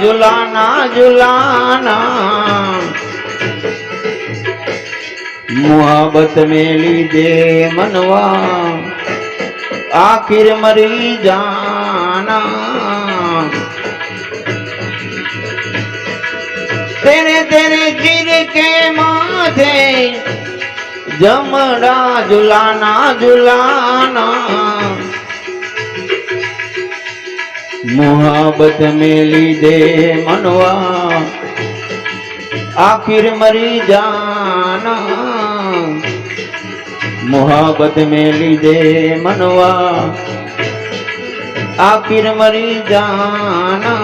ઝુલાના ઝુલાના. મોહબત में લીધે મનવા, આખિર મરી જાના. તેને તેને ચીર કે માથે જમડા ઝુલાના ઝુલાના. મુહાબત મેં લીધે મનવા. આખિર મરી જાના. મોહબત મેં લીધે મનવા. આખિર મરી જાના.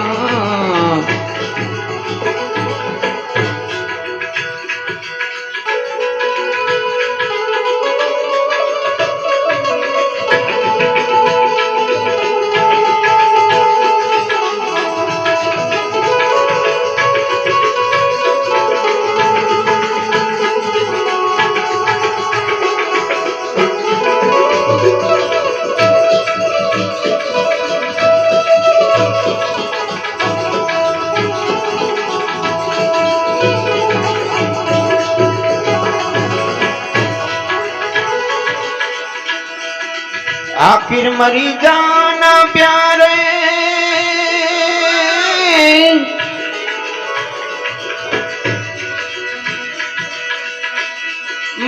मरी जाना प्यारे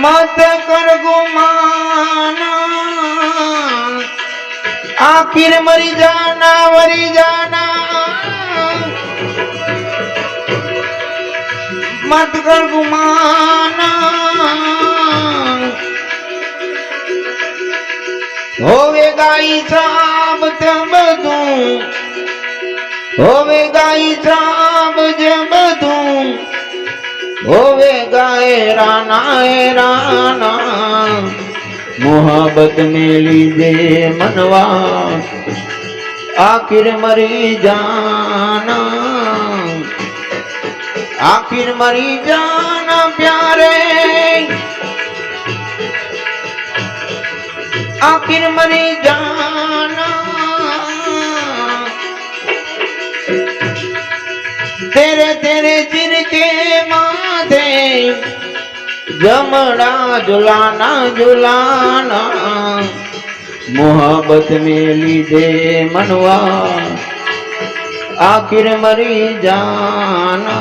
मत कर गुमाना आखिर मरी जाना वरी जाना मत कर गुमाना હોવે ગાઈ સાબ તે બધું હોવે ગાઈ સાબ જે બધું હોવે ગાય રાના એ રાના. મોહબત में દે મનવા. આખિર મરી જાના. આખિર મરી જાના પ્યારે. आखिर मरी जाना। तेरे तेरे सिर के माथे जमड़ा झुलाना झुलाना मोहब्बत में लीधे मनवा, आखिर मरी जाना।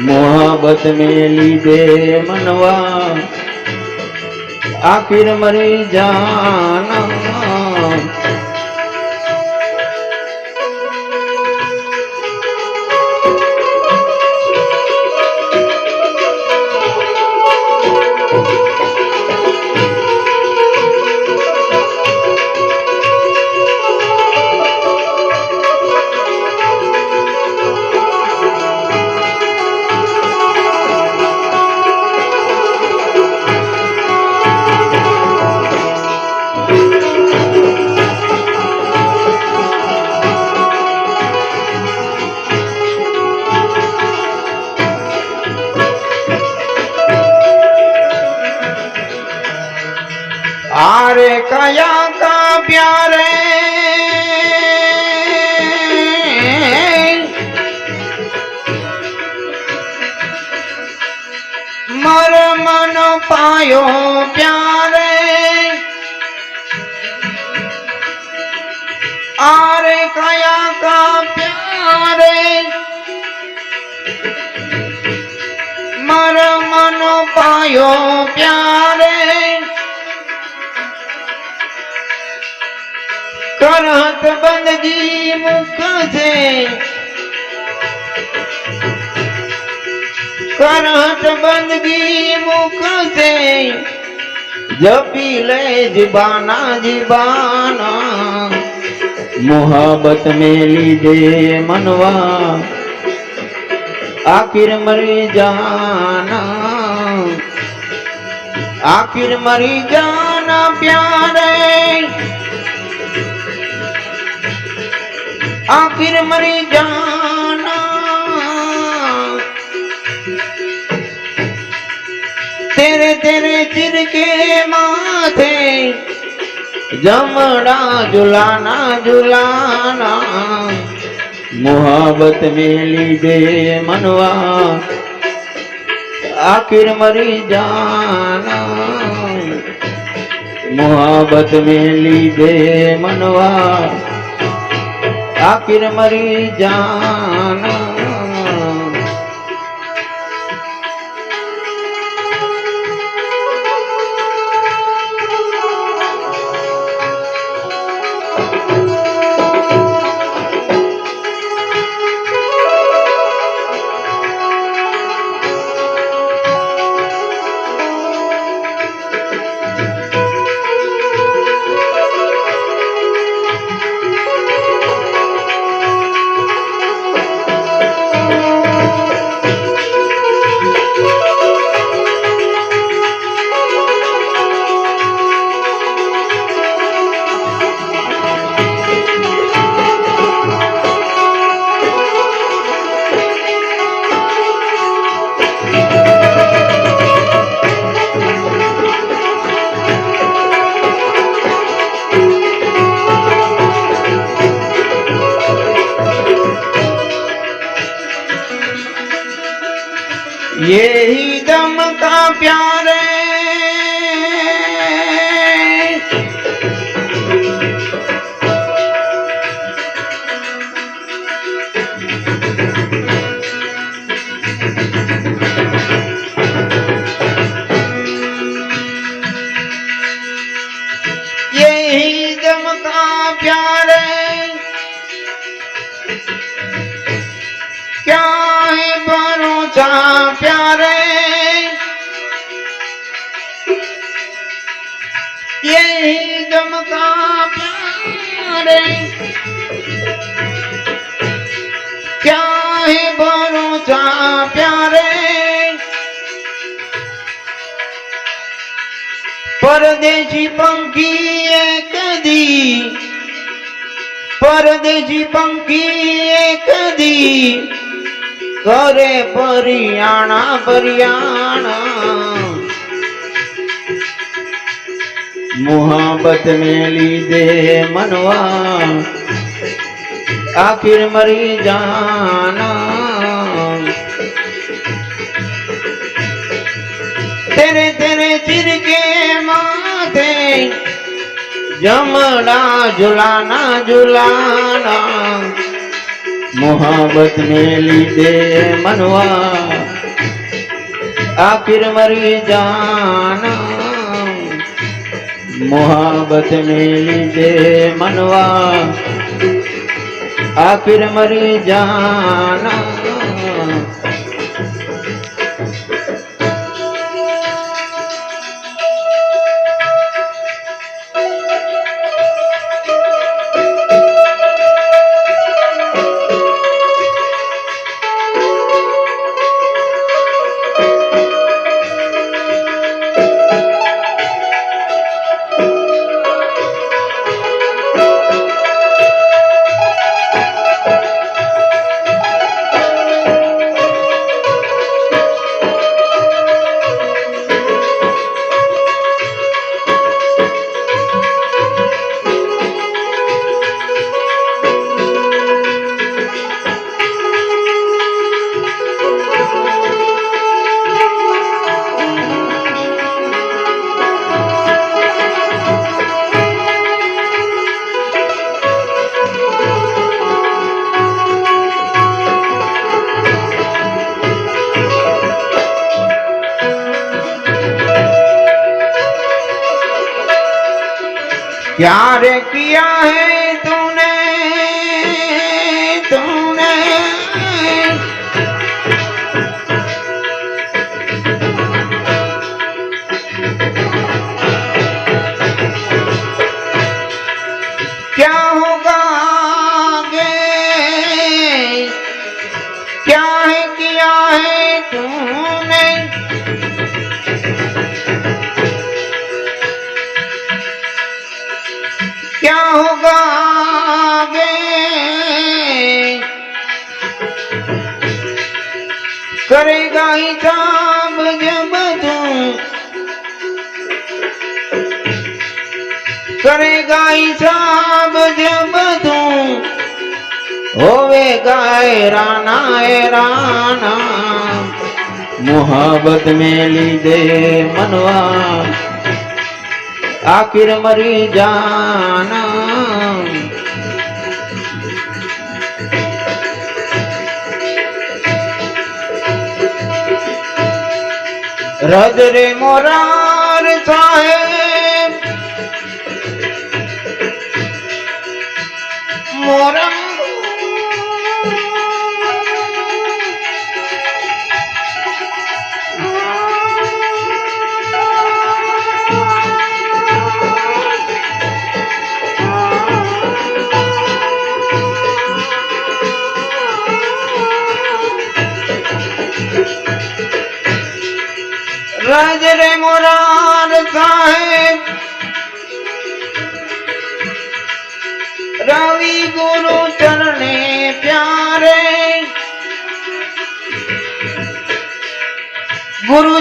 मोहब्बत में लीधे मनवा આખિર મરી જાના. પાયો પ્યારે. આરે કયા કા પ્યારે? મર મનો પાયો પ્યારે. કરહત બંદગી મુખ છે. કરહટ બંદગી મુકતે જપી લે જીબાના જીબાના મોહબત મેલી દે મનવા આખિર મરી જાના. આખિર મરી જાના પ્યારે. આખિર મરી જાના માથે જમણા ઝુલાના ઝુલાના મોહબ્બત में લીધે મનવા આખિર મરી જાના મોહબ્બત में લીધે મનવા આખિર મરી જાના यही दम का प्यारे यही यही दमका प्यार क्या है भरोसा प्यारे? परदेशी पंखी एक दी। परदेशी पंखी एक दी। करे परियाणा परियाणा मोहब्बत में दे मनवा, आखिर मरी जाना। तेरे तेरे चिर के माथे जमना झुलाना झुलाना मोहब्बत में दे मनवा, आखिर मरी जाना। મોહબ્બત ને લીધે મનવા. આખિર મરી જાના ક્યારે કિયા હે કરે ગાય સાબ જે બધું. હોવે ગાય રાના એ રાના મોહબત में લીધે મનવા. આખિર મરી જાના. રજ રે મોરાર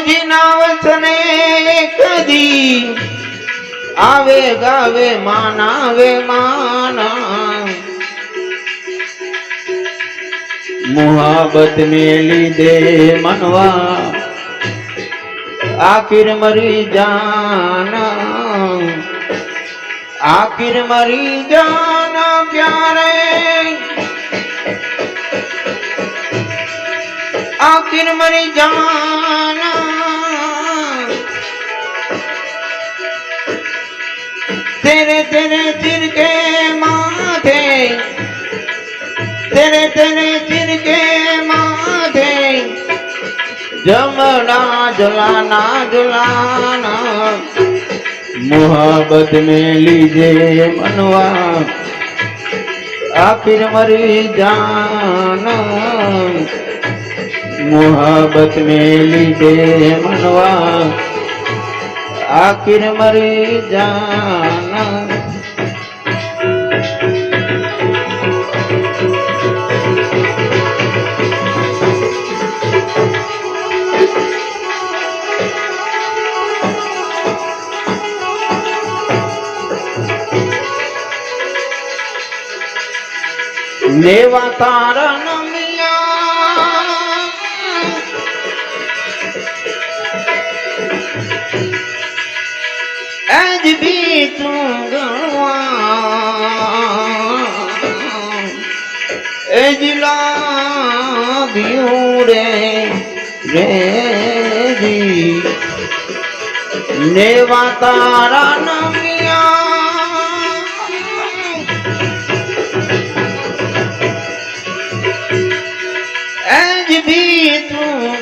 ગુરુજી ના વચને કદી આવે ગાવે માનાવે માના મુહાબત મેલી દે મનવા આખિર મરી જાના. આખિર મરી જાના પ્યારે આખિર મરી જાના तेरे तेरे सिर के माथे जमना जलाना जलाना। मोहब्बत में लीजे मनवा, आखिर मरी जाना। मोहब्बत में लीजे मनवा, आखिर मरी जाना। લેવા તારા નમિયા. એજ બી તું ગણવા એજ ભીયું રે રેજી લેવા તારા નમિયા.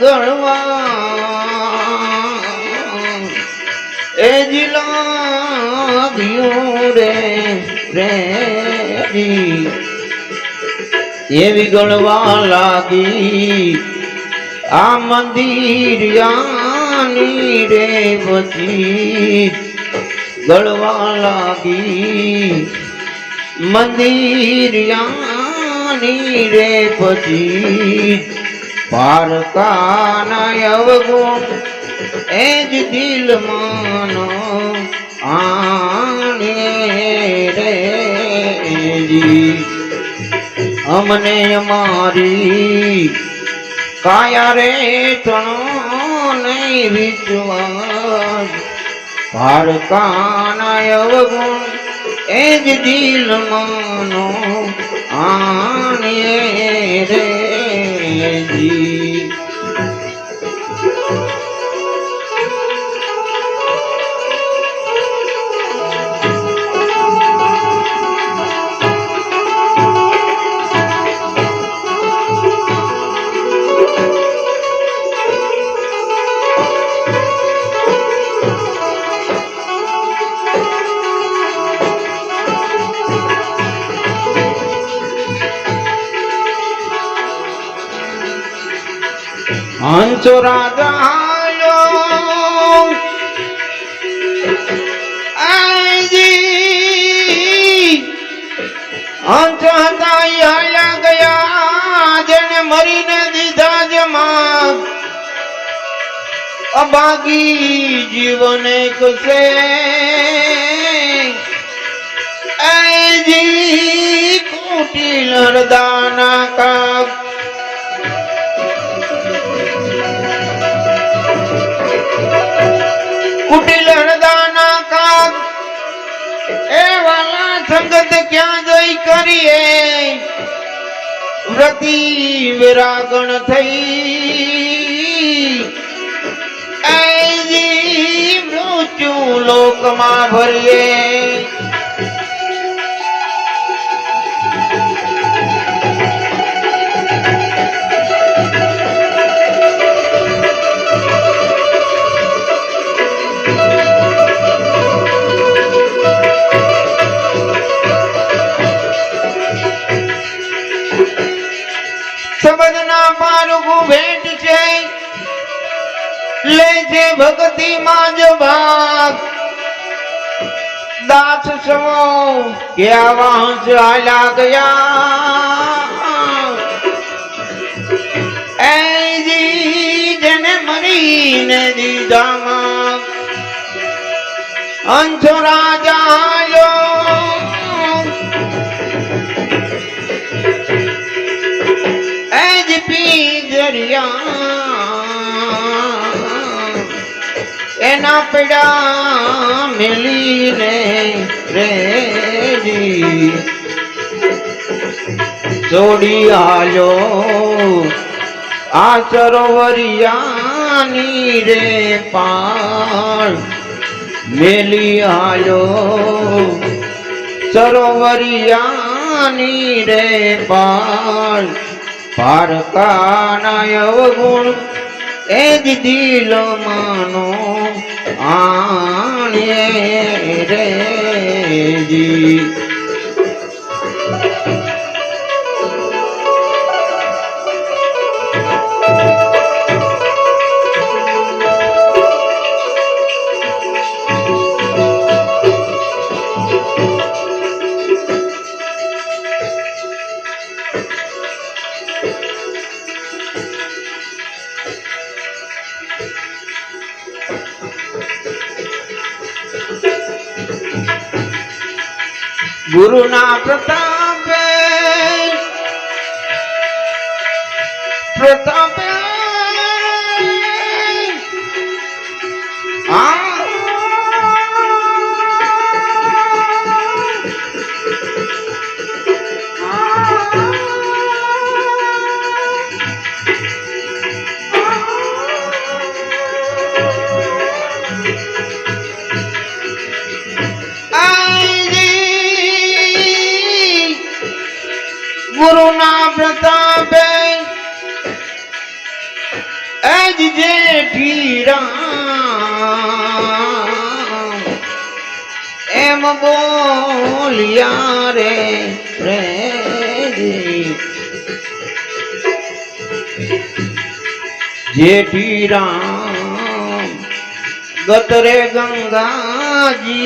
ગણવા. એ જિલ્લા રે રેજી એવી ગણવા લાગી. આ મંદિરિયાની રે પછી ગળવા લાગી. મંદિરિયાની રે પછી પારકાના અવગુણ એ જ દિલ માનો આને રે જી અમને અમારી કાયા રે તણો નહીં વિશ્વાસ. ભારકાના અવગુણ એ જ દિલ માનો આને રે જી રાજા આયો આજી હંસ હતા ઈ હાલ્યા ગયા જેને મરીને દીધા જમા. અબાગી જીવન એક છે. જી કુટિલ હરદાના કુટિલ હરદાના કાગ. એ વાલા સંગત ક્યાં જોઈ કરીએ? વ્રતિ વિરાગણ થઈ. મૃત્યુ લોકમાં ભરીએ. ભક્તિ માં જ ભાગ. દાસ સમો કે આવાસ આલા ગયા એજી જેને મરીને દીધામાં અંશ રાજા એના પડા મેલીને રેજી જોડી આલ્યો આ સરોવરિયાની રે પાળ, મેલી આલ્યો સરોવરિયાની રે પાળ. પારકાના અવગુણ એ જ દિલ માનો. આણ્યે રે ગુરુના પ્રતાપે પ્રતાપે બોલ્યા રે રે જેઠી રામ ગતરે ગંગાજી